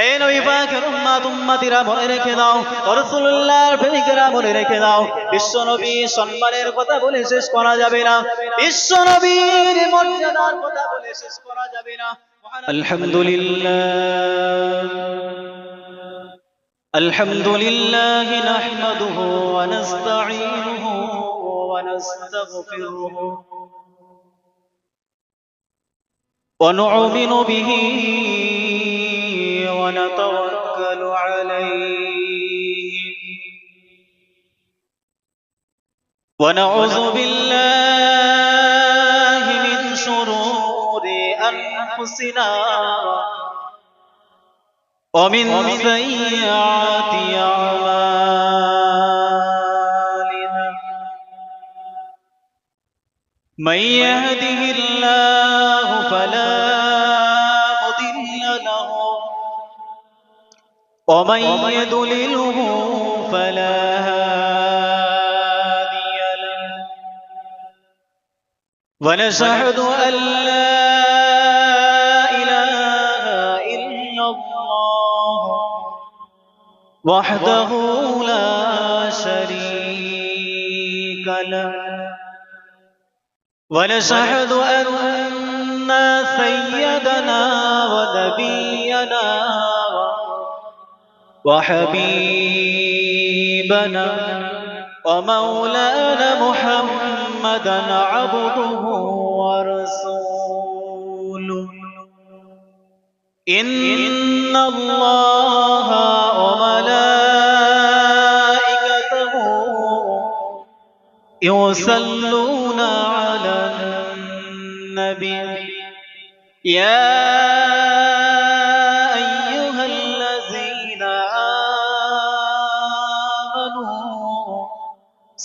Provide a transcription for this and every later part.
এই নবী পাকের উম্মাত উম্মাতিরা মনে রেখে দাও রাসূলুল্লাহর প্রেমিকেরা মনে রেখে দাও বিশ্ব নবী সম্মানের কথা বলে শেষ করা যাবে না বিশ্ব নবীর মর্যাদার কথা বলে শেষ করা যাবে না আলহামদুলিল্লাহ الحمد لله نحمده ونستعينه ونستغفره ونؤمن به ونتوكل عليه. ونعوذ بالله من شرور أنفسنا ومن سيئات أعمالنا. من يهده ومن يضلله فلا هادي له. ونشهد أن لا إله إلا الله وحده لا شريك له. ونشهد أن سيدنا ونبينا وحبيبنا ومولانا محمدا عبده ورسوله. إن الله وملائكته يصلون على النبي. يا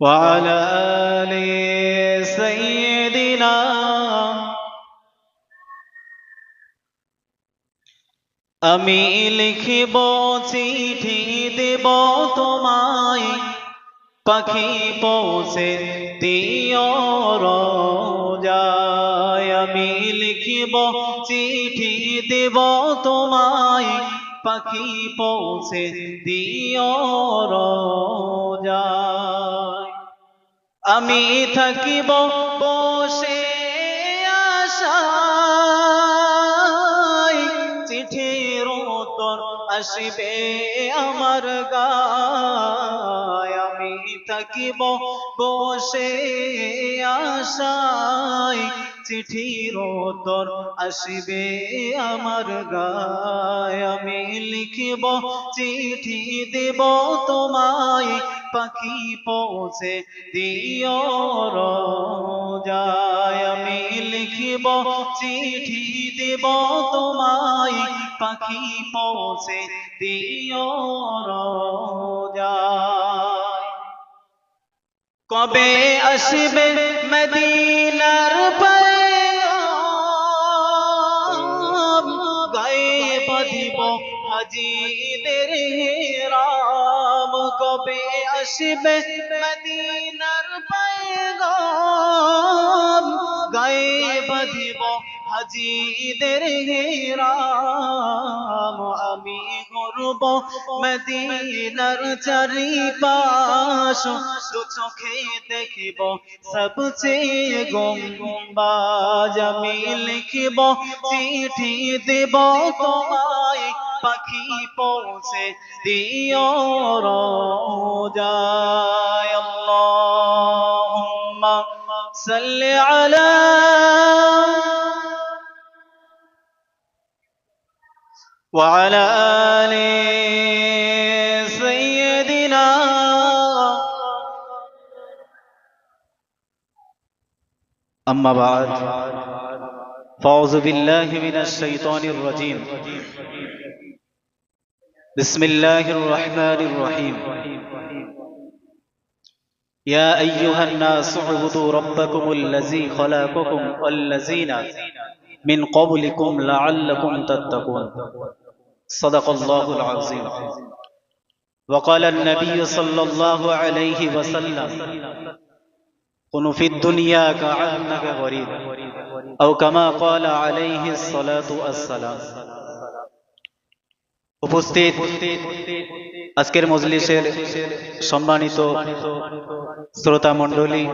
وعلى آل سيدنا আমি লিখিব চিঠি দেব তোমায় পাখি পৌঁছে দিও যায় আমি লিখিব চিঠি দেব তোমায় পাখি পৌঁছে দিও যায় আমি থাকিব বসে আশায়। চিঠির উত্তর আসবে আমার গায়। আমি থাকিব বসে আশায়। চিঠির উত্তর আসবে আমার গায়। আমি লিখিব চিঠি দেব তোমায়। পাখি পৌঁছে দিও যায় আমি লিখিব, চিঠি দেব তোমায়। পাখি পৌঁছে দিও যায় কবে আসবে মদিনার পয়গাম? গায়ে বাঁধিব হাজিদের রাম কবে আসবে মদিনার পয়গাম? গায়ে বাঁধিব হাজিদের রাম আমি করব মদিনার চারিপাশ। দু চোখে দেখিব সবচেয়ে গম্বাজ আমি লিখিব, চিঠি দেব তোমায়। পাখি পৌঁছে وعلى آل سيدنا أما بعد فأعوذ بالله من الشيطان الرجيم. بسم الله الرحمن الرحيم. يا أيها الناس اعبدوا ربكم الذي خلقكم والذين من قبلكم لعلكم تتقون. صدق الله العظيم. وقال النبي صلى الله عليه وسلم كن في الدنيا كأنك غريب. أو كما قال عليه الصلاة والسلام উপস্থিত আজকের মজলিসের সম্মানিত শ্রোতা মণ্ডলী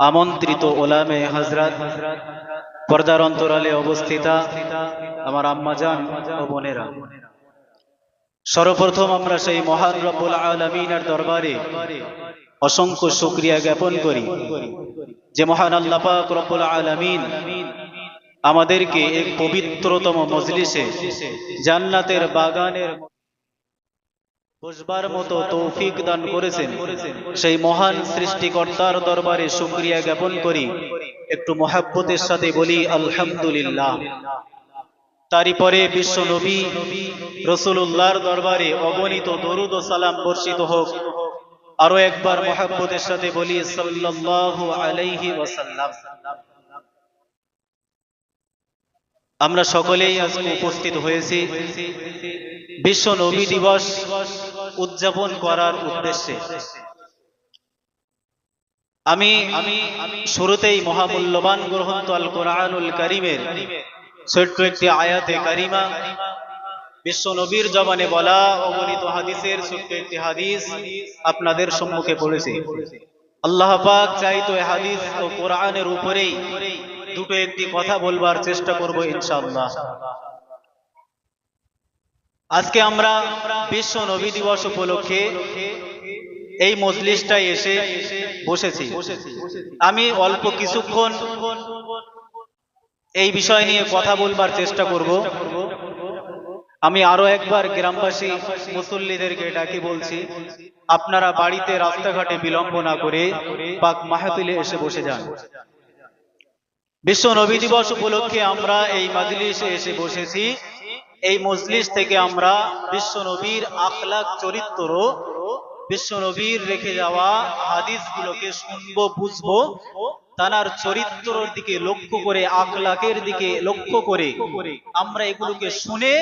আমন্ত্রিত ওলামে হজরত পর্দার অন্তরালে অবস্থিতা আমার আম্মাজান ও বোনেরা সর্বপ্রথম আমরা সেই মহান রব্বুল আলমিনের দরবারে অসংখ্য শুক্রিয়া জ্ঞাপন করি যে মহান আল্লাহ পাক রব্বুল আলামিন আমাদেরকে এক পবিত্রতম মজলিসে জান্নাতের বাগানের বসবার মতো তৌফিক দান করেছেন। সেই মহান সৃষ্টিকর্তার দরবারে শুক্রিয়া জ্ঞাপন করি। একটু মহাব্বতের সাথে বলি, আলহামদুলিল্লাহ। তারই পরে বিশ্ব নবী রসুল্লাহর দরবারে অগণিত দরুদ ও সালাম বর্ষিত হোক। আরও একবার মহাব্বতের সাথে বলি আমরা সকলেই আজকে উপস্থিত হয়েছি বিশ্ব নবী দিবস উদযাপন করার উদ্দেশ্যে। আমি আমি শুরুতেই মহামূল্যবান গ্রন্থ আল কোরআনুল কারিমের ছোট্ট একটি আয়াতে কারিমা বিশ্ব নবীর জবানে বলা অগণিত হাদিসের ছোট্ট একটি হাদিস আপনাদের সম্মুখে পড়েছে। আল্লাহ পাক চাইতো হাদিস ও কোরআনের উপরেই দুটো একটি কথা বলবার চেষ্টা করব ইনশাআল্লাহ। আজকে আমরা বিশ্ব নবী দিবস উপলক্ষে এই মজলিসটাই এসে বসেছি। আমি অল্প কিছুক্ষণ এই বিষয় নিয়ে কথা বলবার চেষ্টা করব। আমি আরও একবার গ্রামবাসী, মুসল্লিদেরকে ডাকি বলছি, আপনারা বাড়িতে রাস্তাঘাটে বিলম্ব না করে পাক মাহফিলে এসে বসে যান। বিশ্ব নবী দিবস উপলক্ষে আমরা এই মাজলিসে এসে বসেছি। এই মজলিস থেকে আমরা বিশ্ব নবীর আখলাক চরিত্র, বিশ্ব নবীর রেখে যাওয়া হাদিসগুলোকে শুনব, বুঝব তানার চরিত্রর দিকে লক্ষ্য করে, আখলাকের দিকে লক্ষ্য করে আমরা এগুলোকে শুনে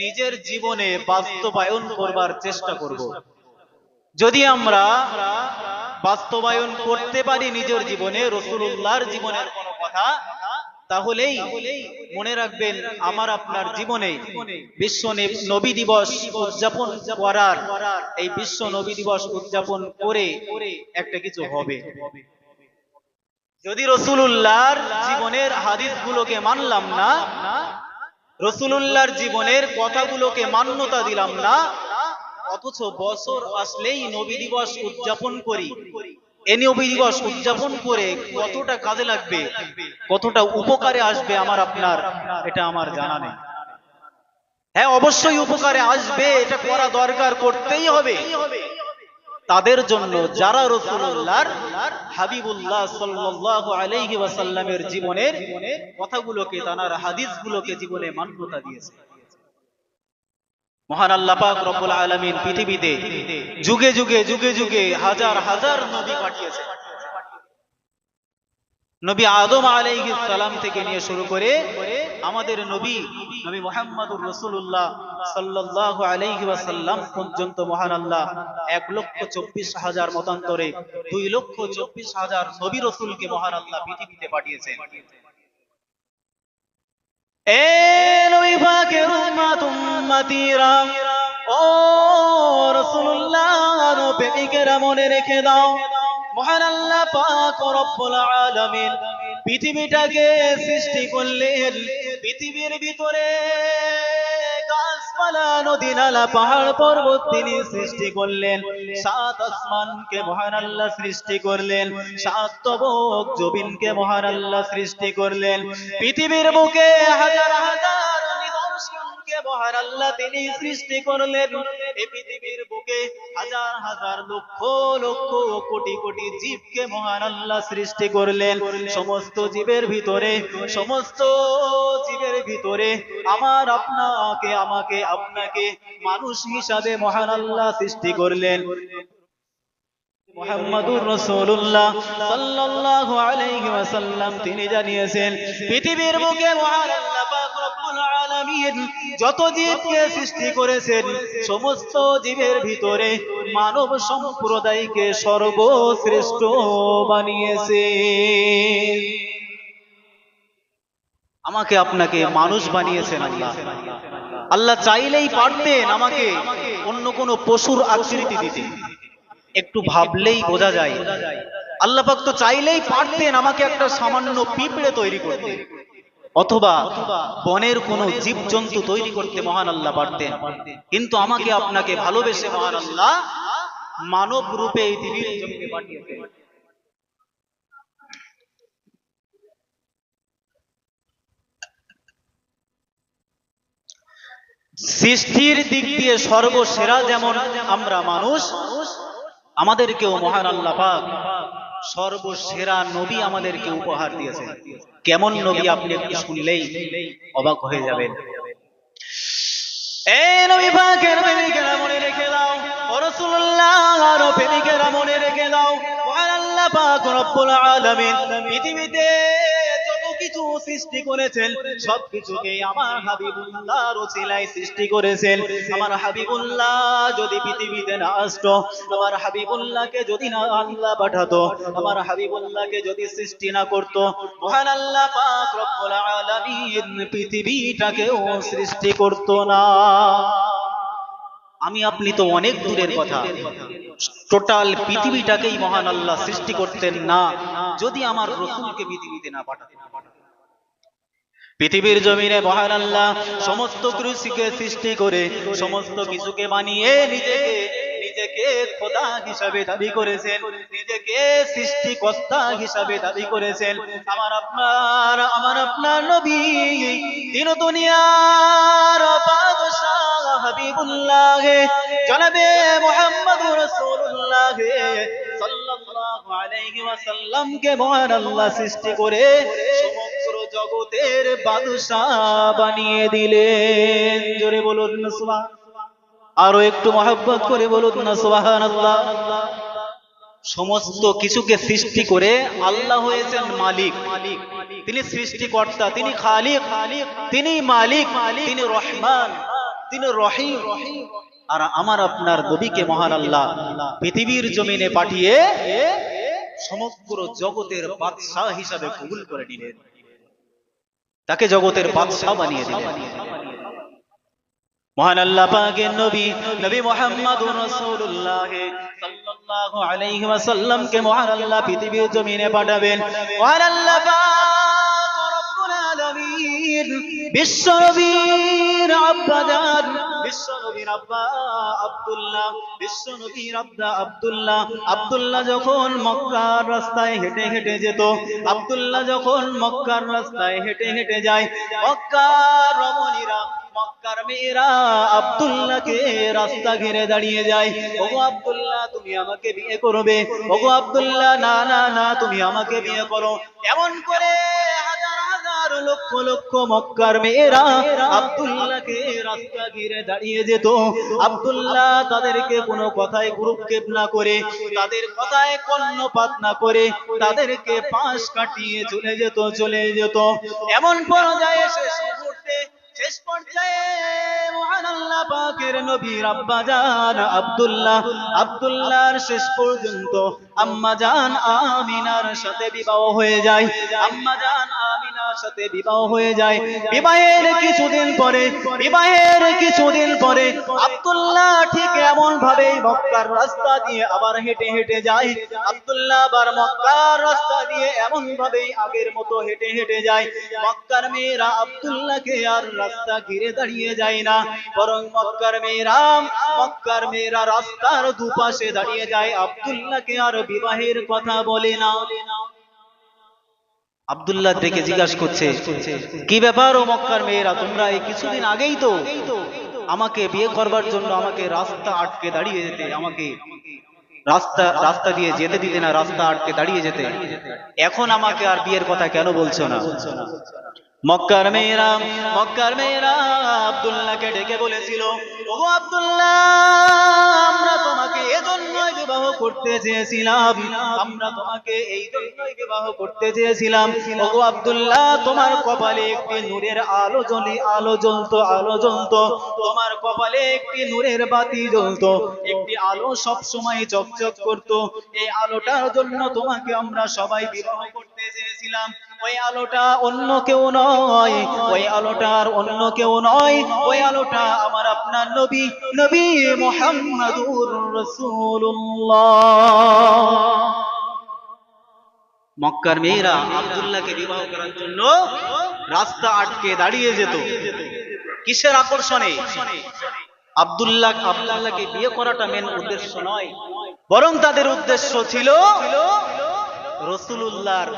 নিজের জীবনে বাস্তবায়ন করবার চেষ্টা করব। যদি আমরা বাস্তবায়ন করতে পারি নিজের জীবনে রসুল্লাহর জীবনের কোনো কথা, তাহলেই মনে রাখবেন আমার আপনার জীবনে বিশ্ব নবী দিবস উদযাপন করার, এই বিশ্ব নবী দিবস উদযাপন করে একটা কিছু হবে যদি রসুল্লাহর জীবনের হাদিসগুলোকে মানলাম না রসুল্লাহর জীবনের কথাগুলোকে মান্যতা দিলাম না, অথচ বছর আসলেই নবী দিবস উদযাপন করি। এ নবী দিবস উদযাপন করে কতটা কাজে লাগবে, কতটা উপকারে আসবে আমার আপনার, এটা আমার জানা নেই। হ্যাঁ অবশ্যই উপকারে আসবে, এটা করা দরকার, করতেই হবে। তাদের জন্য যারা রসুল্লাহর হাবিবুল্লাহ সাল্লাহ আলাইহি ওয়াসাল্লামের জীবনের কথাগুলোকে তার হাদিসগুলোকে জীবনে মান্যতা দিয়েছে। মহান আল্লাহ পাক রব্বুল আলামিন পৃথিবীতে যুগে যুগে যুগে যুগে হাজার হাজার নদী পাঠিয়েছে নবী আদম আলাইহিস সালাম থেকে নিয়ে শুরু করে আমাদের নবী নবী মুহাম্মদুর রাসূলুল্লাহ সাল্লাল্লাহু আলাইহি ওয়াসাল্লাম পর্যন্ত, মহান আল্লাহ, এক লক্ষ চব্বিশ হাজার মতান্তরে দুই লক্ষ চব্বিশ হাজার নবী রসুলকে মহান আল্লাহ পৃথিবীতে পাঠিয়েছেন। এ নবী পাকের উম্মত, উম্মতিরা, ও রাসূলুল্লাহ প্রেমিকেরা মনে রেখে দাও। মহান আল্লাহ পাক রব্বুল আলামিন পৃথিবীটাকে সৃষ্টি করলেন। পৃথিবীর ভিতরে তিনি সৃষ্টি করলেন। সাত সৃষ্টি করলেন। সাত সৃষ্টি করলেন। পৃথিবীর বুকে হাজার হাজার আল্লাহ তিনি সৃষ্টি করলেন। এই পৃথিবীর বুকে হাজার হাজার লক্ষ লক্ষ কোটি কোটি জীবকে মহান আল্লাহ সৃষ্টি করলেন। সমস্ত জীবের ভিতরে, সমস্ত জীবের ভিতরে আমার আপনাকে, আমাকে, আপনাকে মানুষ হিসাবে মহান আল্লাহ সৃষ্টি করলেন। তিনি জানিয়েছেন, পৃথিবীর বুকে মহান আলামিন যত জীবকে সৃষ্টি করেছেন, সমস্ত জীবের ভিতরে মানব সম্প্রদায়কে সর্বশ্রেষ্ঠ বানিয়েছেন। আমাকে আপনাকে মানুষ বানিয়েছেন আল্লাহ। আল্লাহ চাইলেই পারতেন আমাকে অন্য কোনো পশুর আকৃতি দিতে। একটু ভাবলেই বোঝা যায়। আল্লাহ পাক তো চাইলেই পারতেন আমাকে একটা সামান্য পিঁপড়ে তৈরি করতে। অথবা বনের কোন জীবজন্তু তৈরি করতে মহান আল্লাহ পারতেন। কিন্তু আমাকে আপনাকে ভালোবেসে মহান আল্লাহ মানব রূপে সৃষ্টির দিক দিয়ে সর্বসেরা যেমন আমরা মানুষ, আমাদেরকেও মহান আল্লাহ পাক সর্বসেরা নবী আমাদেরকে উপহার দিয়েছেন। কেমন নবী আপনি একটু শুনলেই অবাক হয়ে যাবেন। এই নবী প্রেমিকেরা মনে রেখে দাও প্রেমিকেরা মনে রেখে দাও আল্লাহ পাক রব্বুল পৃথিবীতে সৃষ্টি করেছেন সব কিছুকে আমার হাবিবুল্লাহর ওসিলায় সৃষ্টি করেছেন। আমার হাবিবুল্লাহ যদি পৃথিবীতে না আসতো, আমার হাবিবুল্লাহকে যদি না আল্লাহ পাঠাতো, আমার হাবিবুল্লাহকে যদি সৃষ্টি না করতো, মহান আল্লাহ পাক রব্বুল আলামিন পৃথিবীটাকেও সৃষ্টি করতো না। আমি, আপনি তো অনেক দূরের কথা। টোটাল পৃথিবীটাকেই মহান আল্লাহ সৃষ্টি করতেন না, যদি আমার রসুলকে পৃথিবীতে না পাঠাতেন। পৃথিবীর জমিনে মহান আল্লাহ, সমস্ত কৃষিকে সৃষ্টি করে, সমস্ত কিছুকে বানিয়ে নিজেকে নিজেকে খোদা হিসাবে দাবি করেছেন, নিজেকে হিসাবে দাবি করেছেন। আমার আপনার আমার আপনার নবী, দিন দুনিয়ার জনাবে মুহাম্মদুর সাল্লাল্লাহু আলাইহি ওয়াসাল্লামকে মহান আল্লাহ সৃষ্টি করে সমগ্র জগতের বাদশাহ বানিয়ে দিলেন। জোরে বলুন না আরও একটু মহব্বত করে বলুন না সুবহানাল্লাহ সমস্ত কিছুকে সৃষ্টি করে আল্লাহ হয়েছেন মালিক। তিনি সৃষ্টিকর্তা, তিনি খালিক, তিনি মালিক, তিনি রহমান, তিনি রহিম। আর আমার আপনার নবীকে মহান আল্লাহ পৃথিবীর জমিনে পাঠিয়ে সমগ্র জগতের বাদশাহ হিসাবে কবুল করে নিলেন। তাকে জগতের বাদশাহ বানিয়ে দিলেন। মহান আল্লাহ পাকের নবী নবী মুহাম্মদুর রাসূলুল্লাহ সাল্লাল্লাহু আলাইহি ওয়াসাল্লাম কে মহান আল্লাহ পৃথিবীর জমিনে পাঠাবেন। মহান আল্লাহ পাক রব্বুল আলামিন বিশ্বনবীর যখন মক্কার রাস্তায় হেঁটে হেঁটে যেত, আব্দুল্লাহ যখন মক্কার রাস্তায় হেঁটে হেঁটে যায়, মক্কার রমণীরা, মক্কার মেয়েরা আব্দুল্লাহকে রাস্তা ঘিরে দাঁড়িয়ে যায়, ওগো আব্দুল্লাহ, তুমি আমাকে বিয়ে করবে। ওগো আব্দুল্লাহ, না না না, তুমি আমাকে বিয়ে করো। এমন করে হাজার লক্ষ লক্ষ মক্কার মেয়েরা রাস্তা ঘিরে দাঁড়িয়ে যেত। আব্দুল্লাহ তাদেরকে কোনো কথায় গুরুক্ষেপ না করে, তাদের কথায় কর্ণপাত না করে তাদেরকে পাশ কাটিয়ে চলে যেত চলে যেত। এমন পর্যায়ে শেষ মুহূর্তে, শেষ পর্যায়ে শেষ পর্যন্ত আম্মা জান আমিনার সাথে বিবাহ হয়ে যায়। আম্মা জান সাথে বিবাহ হয়ে যায়। বিবাহের কিছুদিন পরে, বিবাহের কিছুদিন পরে আব্দুল্লাহ ঠিক এমন ভাবে মক্কার রাস্তা দিয়ে আবার হেঁটে হেঁটে যায়। আবার মক্কার রাস্তা দিয়ে এমন ভাবে আগের মতো হেঁটে হেঁটে যায়। মক্কার মেয়েরা আব্দুল্লাহকে আর রাস্তা ঘিরে দাঁড়িয়ে যায় না। বরং মক্কার মেয়েরা মক্কার মেয়েরা রাস্তার দুপাশে দাঁড়িয়ে যায়। আব্দুল্লাহকে আর বিবাহের কথা বলে না। আব্দুল্লাহ ডেকে জিজ্ঞাসা করছে, কি ব্যাপার ও মক্কার মেয়েরা, তোমরা এই কিছুদিন আগেই তো আমাকে বিয়ে করবার জন্য আমাকে রাস্তা আটকে দাঁড়িয়ে যেতে, আমাকে রাস্তা রাস্তা দিয়ে যেতে দিতে না, রাস্তা আটকে দাঁড়িয়ে যেতে। এখন আমাকে আর বিয়ের কথা কেন বলছো না? মক্কার মেয়েরা মক্কার মেয়েরা আব্দুল্লাহকে ডেকে বলেছিল ও আব্দুল্লাহ, আমরা তোমাকে এজন্যই বিবাহ করতে চেয়েছিলাম, আমরা তোমাকে এই জন্যই বিবাহ করতে চেয়েছিলাম। ও আব্দুল্লাহ, তোমার কপালে একটি নূরের আলো জ্বলি, আলো জ্বলতো আলো জ্বলতো, তোমার কপালে একটি নূরের বাতি জ্বলতো, একটি আলো সব সময় চকচক করতো, এই আলোটার জন্য তোমাকে আমরা সবাই বিবাহ করতে চেয়েছিলাম। ওই আলোটা অন্য কেউ নয়, ওই আলোটার অন্য কেউ নয়, ওই আলোটা আমার আপনার নবী নবী মোহাম্মদুর রাসূলুল্লাহ। মক্কার মেয়েরা আব্দুল্লাহকে বিবাহ করার জন্য রাস্তা আটকে দাঁড়িয়ে যেত। কিসের আকর্ষণে? আব্দুল্লাহ, আব্দুল্লাহকে বিয়ে করাটা মেন উদ্দেশ্য নয়, বরং তাদের উদ্দেশ্য ছিল রসুলুল্লাহর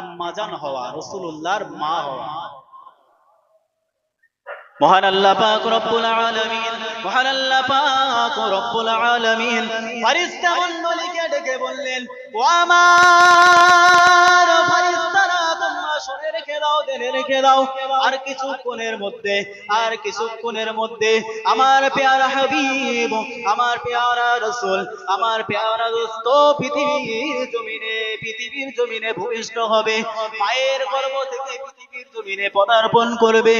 আম্মাজান হওয়া রসুল্লাহর মা হওয়া। মহান আল্লাহ পাক রব্বুল আলামিন, মহান আল্লাহ পাক রব্বুল আলামিন, ফেরেশতা মণ্ডলীকে ডেকে বললেন জেনে রেখে দাও। আর কিছুক্ষণের মধ্যে, আর কিছুক্ষণের মধ্যে আমার পেয়ারা হাবিব, আমার পেয়ারা রসুল, আমার পেয়ারা দোস্ত পৃথিবীর জমিনে পৃথিবীর জমিনে ভূমিষ্ঠ হবে। মায়ের গর্ভ থেকে পৃথিবীর জমিনে পদার্পণ করবে।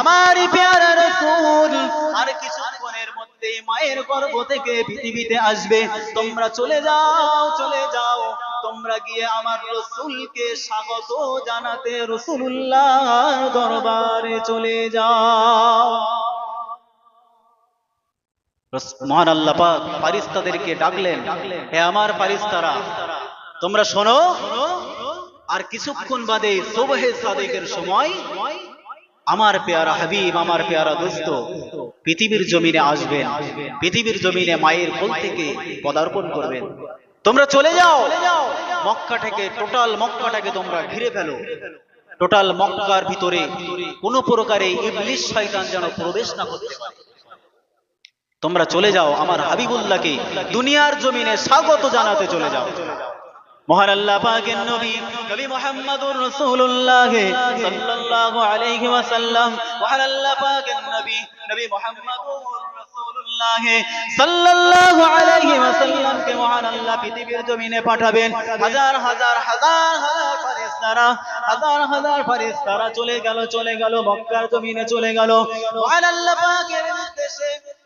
আমার পেয়ারা রসুল, আর কিছুক্ষণের মধ্যে মায়ের গর্ভ থেকে পৃথিবীতে আসবে। তোমরা চলে যাও চলে যাও। তোমরা গিয়ে আমার রসুলকে স্বাগত জানাতে রসুল্লাহ দরবারে চলে যাও। মহান আল্লাহ ডাকলেন, হে আমার তোমরা শোনো, আর কিছুক্ষণ বাদে সোবহে সাদেকের সময় আমার পেয়ারা হাবিব, আমার পেয়ারা দোস্ত, পৃথিবীর জমিনে আসবেন, পৃথিবীর জমিনে মায়ের কোল থেকে পদার্পণ করবেন। তোমরা চলে যাও। মক্কা থেকে টোটাল মক্কাটাকে তোমরা ঘিরে ফেলো। টোটাল মক্কার ভিতরে কোনো প্রকারে ইবলিশ শয়তান যেন প্রবেশ না করতে তোমরা চলে যাও আমার হাবিবুল্লাহকে দুনিয়ার জমিনে স্বাগত জানাতে চলে যাও। মহান আল্লাহ পাকের নবী নবী মুহাম্মদুর রাসূলুল্লাহ সাল্লাল্লাহু আলাইহি ওয়াসাল্লাম। মহান আল্লাহ পাকের নবী নবী মুহাম্মদুর রাসূলুল্লাহ সাল্লাল্লাহু আলাইহি ওয়াসাল্লামকে মহান আল্লাহ পৃথিবীর জমিনে পাঠাবেন। হাজার হাজার হাজার হাজার ফেরেশতারা, হাজার হাজার ফেরেশতারা চলে গেল চলে গেল, মক্কার জমিনে চলে গেল। মহান আল্লাহ পাকের নির্দেশে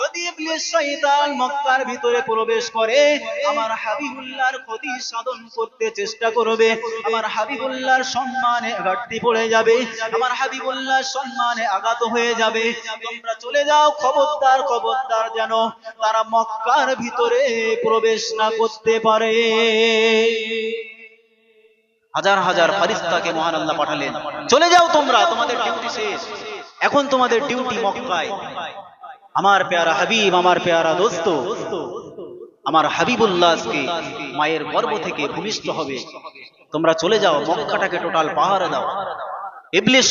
যদি ইবলিস শয়তান মক্কার ভিতরে প্রবেশ করে, আমার হাবিবুল্লাহর ক্ষতি সাধন করতে চেষ্টা করবে, আমার হাবিবুল্লাহর সম্মানে ঘাটতি পড়ে যাবে, আমার হাবিবুল্লাহর সম্মানে আঘাত হয়ে যাবে। তোমরা চলে যাও খবরদার খবরদার যেন তারা মক্কার ভিতরে প্রবেশ না করতে পারে। হাজার হাজার ফারিস্তাকে মহান আল্লাহ পাঠালেন, চলে যাও তোমরা, তোমাদের ডিউটি শেষ। এখন তোমাদের ডিউটি মক্কায়। আমার পেয়ারা হাবিব, আমার পেয়ারা দোস্ত, আমার হাবিবুল্লাহ আজকে মায়ের গর্ভ থেকে ভূমিষ্ঠ হবে। তোমরা চলে যাও, মক্কাটাকে টোটাল পাহাড়ে দাও।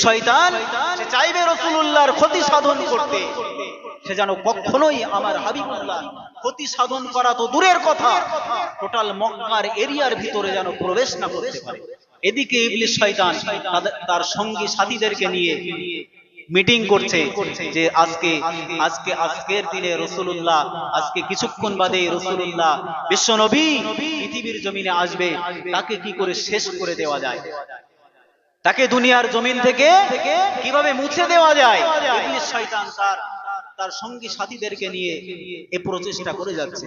শয়তান, সে চাইবে রসুলুল্লাহর ক্ষতি সাধন করতে। সে যেন কখনোই আমার হাবিবুল্লাহ ক্ষতি সাধন করা তো দূরের কথা টোটাল মক্কার এরিয়ার ভিতরে যেন প্রবেশ না করতে পারে। এদিকে ইবলিস শয়তান তার সঙ্গী সাথীদেরকে নিয়ে মিটিং করছে যে আজকে আজকে আজকের দিনে রসুল্লাহ আজকে কিছুক্ষণ বাদে রসুল্লাহ বিশ্ব নবী পৃথিবীর জমিনে আসবে তাকে কি করে শেষ করে দেওয়া যায়? তাকে দুনিয়ার জমিন থেকে কীভাবে মুছে দেওয়া যায়? শয়তান তার তার সঙ্গী সাথীদেরকে নিয়ে এ প্রচেষ্টা করে যাচ্ছে।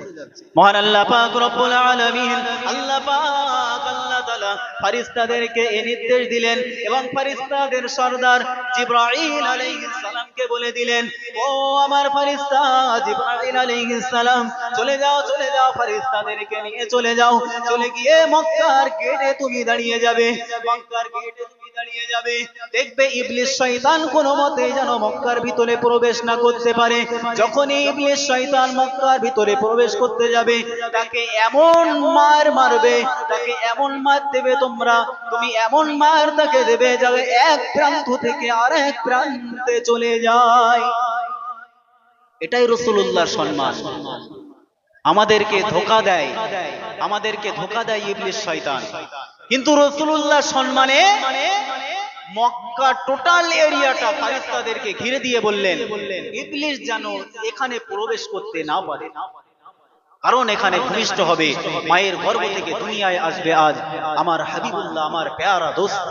মহান আল্লাহ পাক রব্বুল আলামিন আল্লাহ পাক আল্লাহ তাআলা ফেরেশতাদেরকে এই নির্দেশ দিলেন এবং ফেরেশতাদের সর্দার জিবরাইল আলাইহিস সালাম জিব্রাইলকে বলে দিলেন ও আমার ফারিস্তা জিব্রাইল আলাইহিস সালাম চলে যাও চলে যাও ফারিস্তাদেরকে নিয়ে চলে যাও। চলে গিয়ে মক্কার গেটে তুমি দাঁড়িয়ে যাবে। মক্কার গেটে দাঁড়িয়ে যাবে। দেখবে ইবলিস শয়তান কোনো মতে যেন মক্কার ভিতরে প্রবেশ না করতে পারে। যখনই ইবলিস শয়তান মক্কার ভিতরে প্রবেশ করতে যাবে, তাকে এমন মার মারবে, তাকে এমন মার দেবে তোমরা। তুমি এমন মার তাকে দেবে এক প্রান্ত থেকে আরেক প্রান্তে চলে যায়। এটাই রসুল্লাহর সম্মান। আমাদেরকে ধোকা দেয়। আমাদেরকে ধোকা দেয় ইবলিস শয়তান। কিন্তু রসুল্লাহ সম্মানে মক্কা টোটাল এরিয়াটা ফারিস্তাদেরকে ঘিরে দিয়ে বললেন, ইবলিস যেন এখানে প্রবেশ করতে না পারে। কারণ এখানে ভূমিষ্ঠ হবে, মায়ের গর্ভ থেকে দুনিয়ায় আসবে আজ আমার হাবিবুল্লাহ, আমার পেয়ারা দোস্ত।